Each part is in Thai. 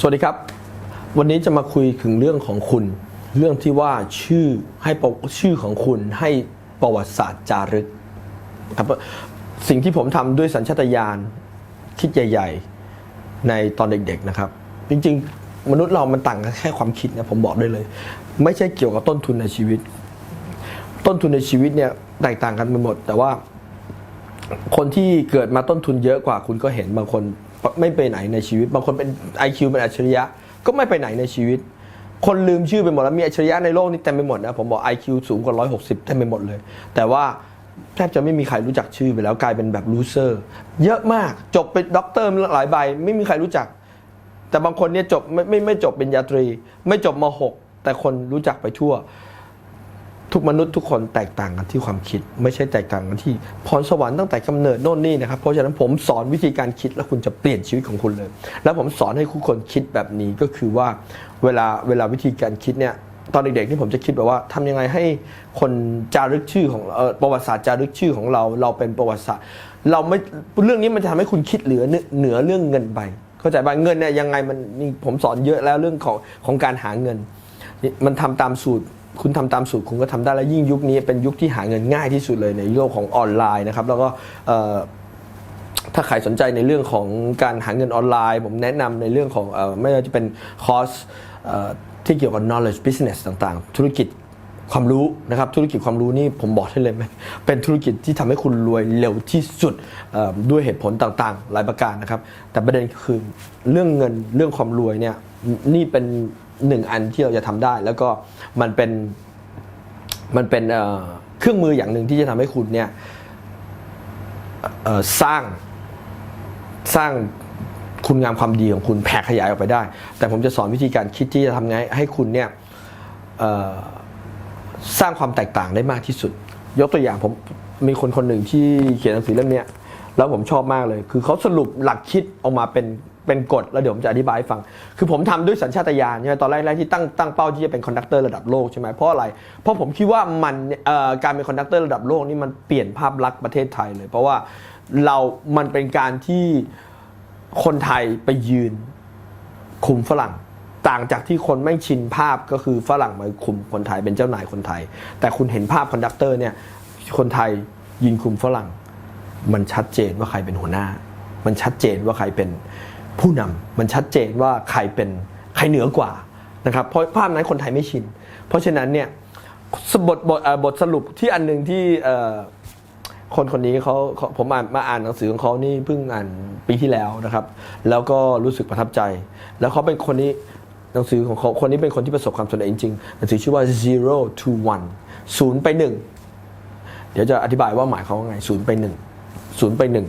สวัสดีครับ วันนี้จะมาคุยถึงเรื่องของคุณ เรื่องที่ว่าชื่อให้ชื่อของคุณให้ประวัติศาสตร์จารึกครับสิ่งที่ผมทำด้วยสัญชาตญาณคิดใหญ่ ๆ ในตอนเด็กๆนะครับ จริงๆ มนุษย์เรามันต่างกันแค่ความคิดนะผมบอกได้เลย ไม่ใช่เกี่ยวกับต้นทุนในชีวิต ต้นทุนในชีวิตเนี่ยแตกต่างกันไปหมด แต่ว่าคนที่เกิดมาต้นทุนเยอะกว่าคุณก็เห็นบางคน ไม่ไปไหนในชีวิต บางคนเป็น IQ เป็นอัจฉริยะ ก็ไม่ไปไหนในชีวิต คนลืมชื่อไปหมดแล้วมีอัจฉริยะในโลกนี้เต็มไปหมดนะผมบอก IQ สูงกว่า 160เต็มไปหมดเลย แต่ว่าแทบจะไม่มีใครรู้จักชื่อไปแล้วกลายเป็นแบบลูเซอร์เยอะมากจบเป็นด็อกเตอร์หลายใบ ไม่มีใครรู้จัก แต่บางคนเนี่ยจบไม่ไม่ไม่จบเป็นญาตรี ไม่จบม .6 แต่คนรู้จักไปทั่ว ทุกมนุษย์ทุกคนแตกต่างกันที่ความคิด ไม่ใช่แตกต่างกันที่พรสวรรค์ตั้งแต่กำเนิดโน่นนี่นะครับเพราะฉะนั้นผมสอนวิธีการคิดแล้วคุณจะเปลี่ยนชีวิตของคุณเลย แล้วผมสอนให้ทุกคนคิดแบบนี้ก็คือว่าเวลาเวลาวิธีการคิดเนี่ยตอนเด็กๆที่ผมจะคิดแบบว่าทำยังไงให้คนจารึกชื่อของออประวัติศาสตร์จารึกชื่อของเราเราเป็นประวัติศาสตร์ เราไม่เรื่องนี้มันจะทำให้คุณคิดเหลือเหนือเรื่องเงินไปเข้าใจป่ะเงินเนี่ยยังไงมันนี่ผมสอนเยอะแล้วเรื่องของของการหาเงิน มันทำตามสูตร คุณทำตามสูตรคุณก็ทำได้แล้วยิ่งยุคนี้เป็นยุคที่หาเงินง่ายที่สุดเลยในโลกของออนไลน์นะครับ แล้วก็ถ้าใครสนใจในเรื่องของการหาเงินออนไลน์ ผมแนะนำในเรื่องของอไม่ว่าจะเป็นคอร์สที่เกี่ยวกับ knowledge business ต่างๆ ธุรกิจความรู้นะครับธุรกิจความรู้นี่ผมบอกให้เลยไหมเป็นธุรกิจที่ทำให้คุณรวยเร็วที่สุดด้วยเหตุผลต่างๆ หลายประการนะครับ แต่ประเด็นคือเรื่องเงินเรื่องความรวยเนี่ยนี่เป็น หนึ่งอันที่เราจะทำได้ แล้วก็มันเป็นมันเป็นเครื่องมืออย่างหนึ่งที่จะทำให้คุณเนี่ยสร้างสร้างคุณงามความดีของคุณแผ่ขยายออกไปได้ แต่ผมจะสอนวิธีการคิดที่จะทำไงให้คุณเนี่ยสร้างความแตกต่างได้มากที่สุด ยกตัวอย่างผมมีคนคนหนึ่งที่เขียนหนังสือเล่มเนี้ยแล้วผมชอบมากเลย คือเขาสรุปหลักคิดออกมาเป็น เป็นกฎแล้วเดี๋ยวผมจะอธิบายให้ฟัง คือผมทำด้วยสัญชาตญาณใช่ไหมตอนแรกๆที่ตั้งตั้งเป้าที่จะเป็นคอนดักเตอร์ระดับโลกใช่ไหมเพราะอะไร เพราะผมคิดว่ามันการเป็นคอนดักเตอร์ระดับโลกนี่มันเปลี่ยนภาพลักษณ์ประเทศไทยเลย เพราะว่าเรา มันเป็นการที่คนไทยไปยืนคุมฝรั่งต่างจากที่คนไม่ชินภาพก็คือฝรั่งมาคุมคนไทยเป็นเจ้านายคนไทย แต่คุณเห็นภาพคอนดักเตอร์เนี่ยคนไทยยืนคุมฝรั่ง มันชัดเจนว่าใครเป็นหัวหน้า มันชัดเจนว่าใครเป็น ผู้นำมันชัดเจนว่าใครเป็นใครเหนือกว่านะครับเพราะภาพนั้นคนไทยไม่ชิน เพราะฉะนั้นเนี่ยสบทบทบทสรุปที่อันหนึ่งที่คนคนนี้เขาผมอ่านมาอ่านหนังสือของเขานี่เพิ่งอ่านปีที่แล้วนะครับ แล้วก็รู้สึกประทับใจ แล้วเขาเป็นคนนี้หนังสือของเขาคนนี้เป็นคนที่ประสบความสำเร็จจริงๆหนังสือชื่อว่า zero to one ศูนย์ไปหนึ่งเดี๋ยวจะอธิบายว่าหมายเขาว่าไงศูนย์ไปหนึ่ง ศูนย์ไปหนึ่ง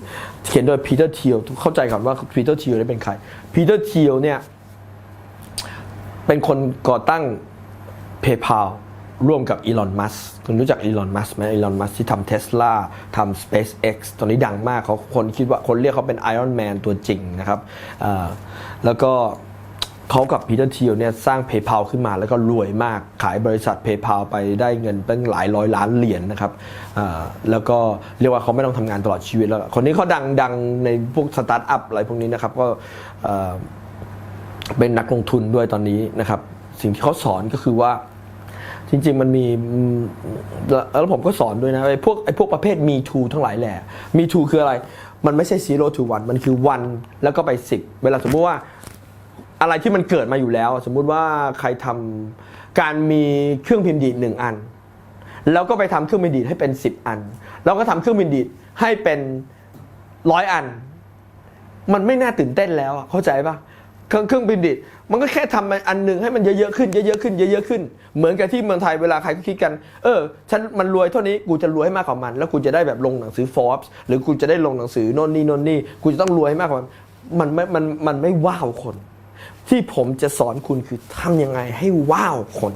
เขียนโดยพีเตอร์เทียลเข้าใจก่อนว่าพีเตอร์เทียลเป็นใครพีเตอร์เทียลเนี่ยเป็นคนก่อตั้ง PayPal ร่วมกับอีลอน มัสคุณรู้จักอีลอน มัสไหมอีลอน มัสที่ทำเทสลาทำ SpaceX ตอนนี้ดังมากเขาคนคิดว่าคนเรียกเขาเป็นไอรอนแมนตัวจริงนะครับแล้วก็ เขากับพีเตอร์ทีลเนี่ยสร้าง PayPal ขึ้นมาแล้วก็รวยมากขายบริษัท PayPal ไปได้เงินเป็นหลายร้อยล้านเหรียญนะครับแล้วก็เรียกว่าเขาไม่ต้องทำงานตลอดชีวิตแล้ว คนนี้เขาดังดังในพวกสตาร์ทอัพอะไรพวกนี้นะครับก็เป็นนักลงทุนด้วยตอนนี้นะครับ สิ่งที่เขาสอนก็คือว่าจริงๆ มันมีแล้วผมก็สอนด้วยนะไอ้พวกไอ้พวกประเภทมีทูทั้งหลายแหละมีทูคืออะไร มันไม่ใช่ zero to one มันคือ one แล้วก็ไป 10 เวลาสมมติว่า อะไรที่มันเกิดมาอยู่แล้ว สมมุติว่าใครทำการมีเครื่องพิมพ์ดีดหนึ่งอัน แล้วก็ไปทำเครื่องพิมพ์ดีดให้เป็น 10 อัน แล้วก็ทำเครื่องพิมพ์ดีดให้เป็นร้อยอัน มันไม่น่าตื่นเต้นแล้วเข้าใจปะเครื่องเครื่องบินดิดมันก็แค่ทำอันหนึ่งให้มันเยอะๆขึ้นเยอะๆขึ้นเยอะๆขึ้น เหมือนกับที่เมืองไทยเวลาใครก็คิดกัน เออ ฉันมันรวยเท่านี้กูจะรวยให้มากกว่ามัน แล้วกูจะได้แบบลงหนังสือ Forbes หรือกูจะได้ลงหนังสือโน่นนี่โน่นนี่กูจะต้องรวยให้มากกว่ามันมันไม่มันมันไม่ว้าวคน ที่ผมจะสอนคุณคือทำยังไงให้ว้าวคน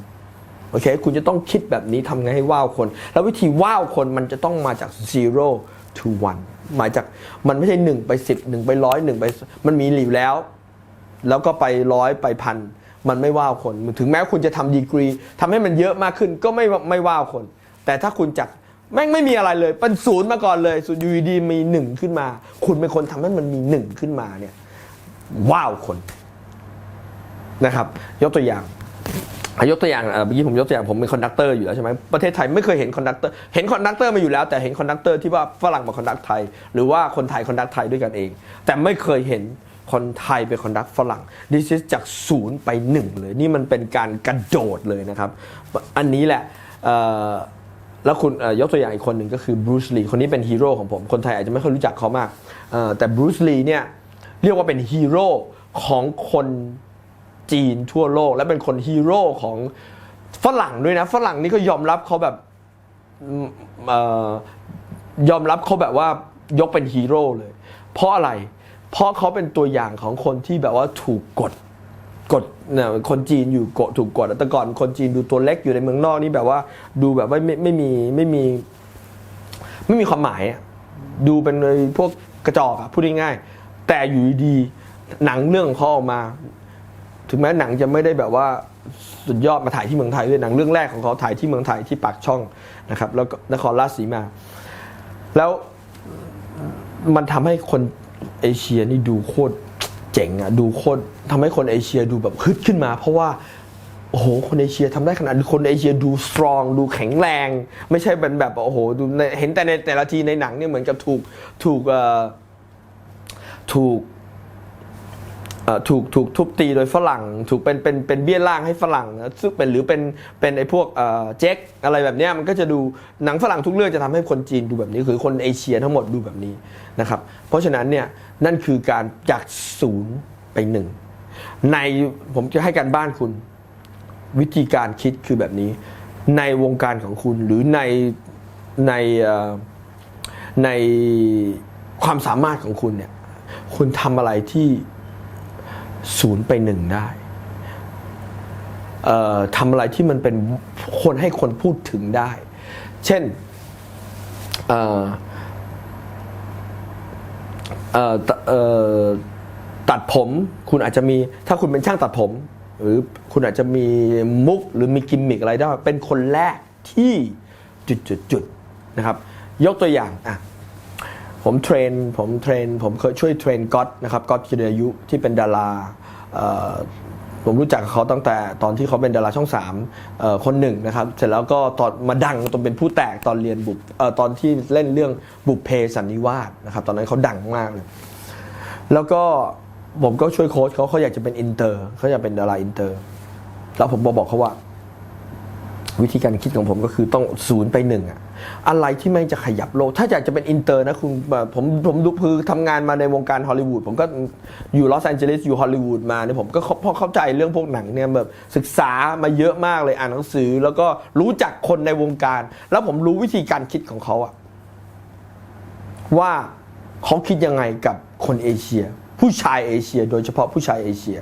โอเค คุณจะต้องคิดแบบนี้ทำไงให้ว้าวคน แล้ววิธีว้าวคนมันจะต้องมาจาก zero to one หมายจากมันไม่ใช่หนึ่งไปสิบหนึ่งไปร้อยหนึ่งไป มันมีอยู่แล้ว แล้วก็ไปร้อยไปพันมันไม่ว้าวคน ถึงแม้คุณจะทำดีกรีทำให้มันเยอะมากขึ้นก็ไม่ไม่ว้าวคน แต่ถ้าคุณจักแม่งไม่มีอะไรเลย เป็นศูนย์มาก่อนเลยสุดอยูดีมีหนึ่งขึ้นมา คุณเป็นคนทำให้มันมีหนึ่งขึ้นมาเนี่ยว้าวคน นะครับ ยกตัวอย่างยกตัวอย่างเมื่อกี้ผมยกตัวอย่างผมเป็นคอนดักเตอร์อยู่แล้วใช่ไหมประเทศไทยไม่เคยเห็นคอนดักเตอร์เห็นคอนดักเตอร์มาอยู่แล้วแต่เห็นคอนดักเตอร์ที่ว่าฝรั่งมาคอนดักไทย หรือว่าคนไทยคอนดักไทยด้วยกันเอง แต่ไม่เคยเห็นคนไทยเป็นคอนดักฝรั่งดิซิจากศูนย์ไปหนึ่งเลยนี่มันเป็นการกระโดดเลยนะครับ อันนี้แหละแล้วคุณยกตัวอย่างอีกคนหนึ่งก็คือบรูซลีคนนี้เป็นฮีโร่ของผม คนไทยอาจจะไม่ค่อยรู้จักเขามากแต่บรูซลีเนี่ยเรียกว่าเป็นฮีโร่ของคน จีนทั่วโลก และเป็นคนฮีโร่ของฝรั่งด้วยนะ ฝรั่งนี่ก็ยอมรับเขาแบบออยอมรับเขาแบบว่ายกเป็นฮีโร่เลย เพราะอะไร เพราะเขาเป็นตัวอย่างของคนที่แบบว่าถูกกดกดเนี่ยคนจีนอยู่กดถูกกดแต่ก่อนคนจีนดูตัวเล็กอยู่ในเมืองนอกนี่แบบว่าดูแบบว่าไม่ไม่มีไม่มีไม่มีความหมายดูเป็นพวกกระจอกอะพูดง่ายๆแต่อยู่ดีหนังเรื่องของเขาออกมา ถึงแม้หนังจะไม่ได้แบบว่าสุดยอดมาถ่ายที่เมืองไทยด้วยหนังเรื่องแรกของเขาถ่ายที่เมืองไทยที่ปากช่องนะครับ แล้วก็นครราชสีมา แล้วมันทำให้คนเอเชียนี่ดูโคตรเจ๋งอะดูโคตรทำให้คนเอเชียดูแบบฮึดขึ้นมา เพราะว่าโอ้โห คนเอเชียทำได้ขนาดคนเอเชียดูสตรอง ดูแข็งแรง ไม่ใช่เป็นแบบโอ้โหดูในเห็นแต่ในแต่ละทีในหนังเนี่ยเหมือนกับถูกถูกเอ่อถูก ถูกถูกทุบตีโดยฝรั่ง ถูกเป็นเป็นเป็นเบี้ยล่างให้ฝรั่งนะซึ่งเป็นหรือเป็นเป็นไอ้พวกเจ๊กอะไรแบบนี้มันก็จะดูหนังฝรั่งทุกเรื่องจะทำให้คนจีนดูแบบนี้คือคนเอเชียทั้งหมดดูแบบนี้นะครับเพราะฉะนั้นเนี่ยนั่นคือการจากศูนย์ไปหนึ่งในผมจะให้การบ้านคุณ วิธีการคิดคือแบบนี้ ในวงการของคุณหรือในในในความสามารถของคุณเนี่ยคุณทำอะไรที่ ศูนย์ไปหนึ่งได้ทำอะไรที่มันเป็นคนให้คนพูดถึงได้ เช่นตัดผมคุณอาจจะมีถ้าคุณเป็นช่างตัดผม หรือคุณอาจจะมีมุกหรือมีกิมมิกอะไรได้ เป็นคนแรกที่จุดจุดจุดๆนะครับ ยกตัวอย่างอะ ผมเทรนผมเทรนผมเคยช่วยเทรนก๊อตนะครับก๊อตกิเดยุที่เป็นดาราผมรู้จักเขาตั้งแต่ตอนที่เขาเป็นดาราช่องสามคนหนึ่งนะครับ เสร็จแล้วก็ตอนมาดังตอนเป็นผู้แตกตอนเรียนบุพเอ่อตอนที่เล่นเรื่องบุพเพสันนิวาสนะครับตอนนั้นเขาดังมากเลย แล้วก็ผมก็ช่วยโค้ชเขาเขาอยากจะเป็นอินเตอร์เขาอยากเป็นดาราอินเตอร์ แล้วผมบอกเขาว่า วิธีการคิดของผมก็คือต้องศูนย์ไปหนึ่งอะ อะไรที่ไม่จะขยับโลก ถ้าอยากจะเป็นอินเตอร์นะคุณผมผมดูคือทำงานมาในวงการฮอลลีวูดผมก็อยู่ลอสแอนเจลิสอยู่ฮอลลีวูดมาเนี่ยผมก็เข้าพอเข้าใจเรื่องพวกหนังเนี่ยแบบศึกษามาเยอะมากเลยอ่านหนังสือ แล้วก็รู้จักคนในวงการ แล้วผมรู้วิธีการคิดของเขาอะว่าเขาคิดยังไงกับคนเอเชีย ผู้ชายเอเชีย โดยเฉพาะผู้ชายเอเชีย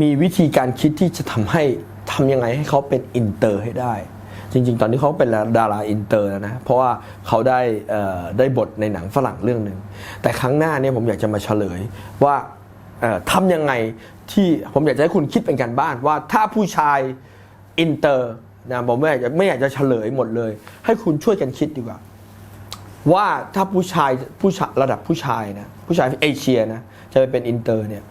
มีวิธีการคิดที่จะทำให้ ทำยังไงให้เขาเป็นอินเตอร์ให้ได้ จริง ๆ ตอนนี้เขาเป็นดาราอินเตอร์แล้วนะ เพราะว่าเขาได้ได้บทในหนังฝรั่งเรื่องหนึ่งแต่ครั้งหน้าเนี่ยผมอยากจะมาเฉลยว่าทำยังไงที่ผมอยากจะให้คุณคิดเป็นการบ้านว่าถ้าผู้ชายอินเตอร์นะผมไม่อยากจะไม่อยากจะเฉลยหมดเลย ให้คุณช่วยกันคิดดีกว่า ว่าถ้าผู้ชายผู้ชายระดับผู้ชายนะผู้ชายเอเชียนะจะไปเป็นอินเตอร์เนี่ย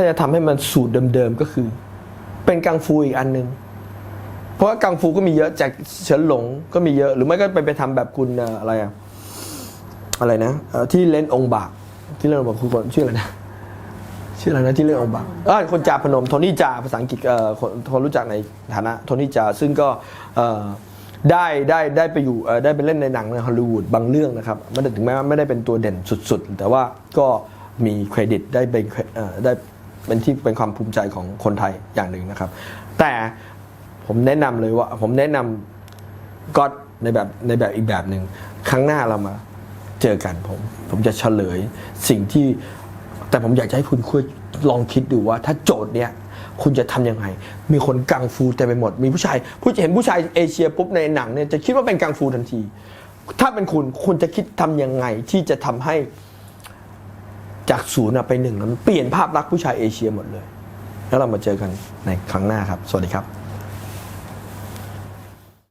ถ้าจะทำให้มันสูตรเดิมๆก็คือ เป็นกังฟูอีกอันหนึ่งเพราะว่ากังฟูก็มีเยอะจากเฉินหลงก็มีเยอะ หรือไม่ก็ไปไปทำแบบคุณอะไรอะอะไรนะที่เล่นองค์บากที่เล่นองค์บากคือคนชื่ออะไรนะชื่ออะไรนะที่เล่นองค์บากเออคนจ่าพนมโทนี่จ่าภาษาอังกฤษเอ่อคนคนรู้จักในฐานะโทนี่จ่าซึ่งก็เอ่อได้ได้ได้ไปอยู่เอ่อได้ไปเล่นในหนังในฮอลลีวูดบางเรื่องนะครับไม่ถึงแม้ว่าไม่ได้เป็นตัวเด่นสุดๆ แต่ว่าก็มีเครดิตได้เป็นเอ่อได้ เป็นที่เป็นความภูมิใจของคนไทยอย่างหนึ่งนะครับ แต่ผมแนะนำเลยว่า ผมแนะนำก็ในแบบในแบบอีกแบบหนึ่งครั้งหน้าเรามาเจอกันผม ผมจะเฉลยสิ่งที่ แต่ผมอยากจะให้คุณคุยลองคิดดูว่า ถ้าโจทย์เนี้ยคุณจะทำยังไง มีคนกังฟูเต็มไปหมด มีผู้ชาย ผู้เห็นผู้ชายเอเชียปุ๊บในหนังเนี่ยจะคิดว่าเป็นกังฟูทันที ถ้าเป็นคุณ คุณจะคิดทำยังไงที่จะทำให้ จากศูนย์ไปหนึ่งแล้วมันเปลี่ยนภาพลักษณ์ผู้ชายเอเชียหมดเลย แล้วเรามาเจอกันในครั้งหน้าครับ สวัสดีครับ